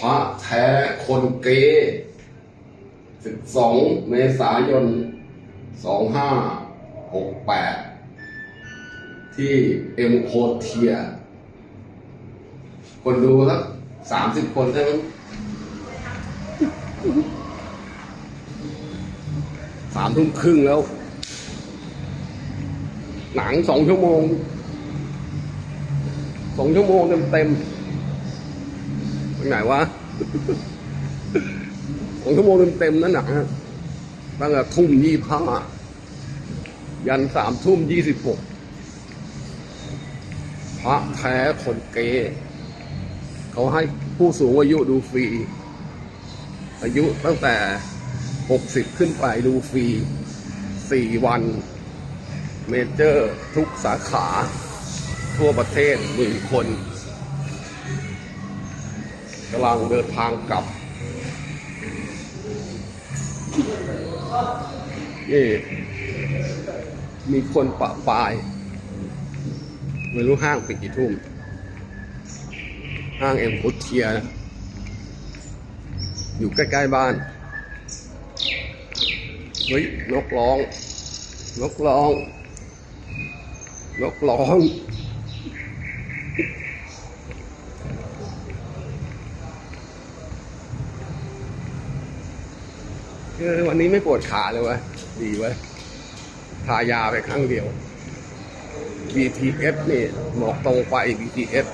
พระแท้คนเกย12 เมษายน 2568 ที่เอ็มโคเทีย คนดูสักสามสิบคนใช่ไหมสามทุ่มครึ่งแล้ว หนังสองชั่วโมงสองชั่วโมงเต็มเต็ม ไปไหนวะสองชั่วโมงเต็มๆนั่นหนังอะตั้งแต่ทุ่มยี่ห้ายันสามทุ่มยี่สิบหกพระแท้คนเกยเขาให้ผู้สูงอายุดูฟรี อายุตั้งแต่หกสิบขึ้นไปดูฟรีสี่วัน เมเจอร์ทุกสาขา ทั่วประเทศหมื่นคน กำลังเดินทางกลับ นี่ มีคนปะปาย ไม่รู้ห้างปิดกี่ทุ่ม ห้างเอ็มพุทเทียนะอยู่ใกล้ๆบ้าน เฮ้ย นกร้อง นกร้อง นกร้อง เออวันนี้ไม่ปวดขาเลยวะดีว้ยทายาไปครั้งเดียว BTS นี่หมอกตรงไป BTS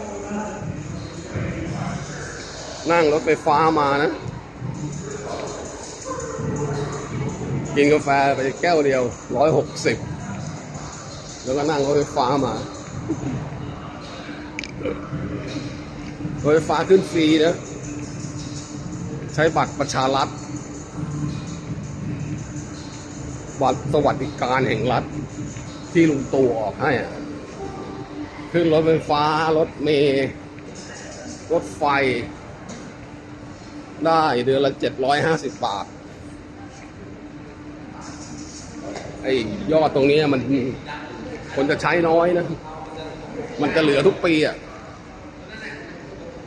นั่งรถไฟฟ้ามานะ กินกาแฟไปแก้วเดียวร้อยหกสิบแล้วก็นั่งรถไฟฟ้ามารถไฟฟ้าขึ้นฟรีนะ ใช้บัตรประชารัฐ บัตรสวัสดิการแห่งรัฐ ที่ลุงตู่ออกให้ขึ้นรถไฟฟ้า รถเมล์รถไฟ ได้เดือนละเจ็ดร้อยห้าสิบบาท ไอ้ยอดตรงนี้มันคนจะใช้น้อยนะ มันจะเหลือทุกปีอะ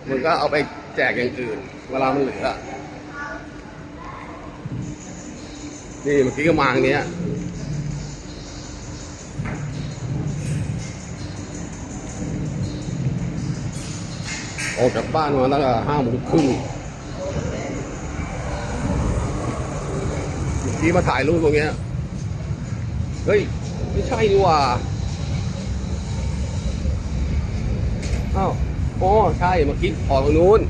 มันก็เอาไปแจกอย่างอื่น เวลามันเหลือ นี่เมื่อกี้ก็มาอย่างเนี้ยออกจากบ้านมาตั้งแต่ห้าโมงครึ่งเมื่อกี้มาถ่ายรูปตรงเนี้ย เฮ้ย ไม่ใช่ดีกว่าอ้าวอ๋อใช่เมื่อกี้ออกตรงนู้น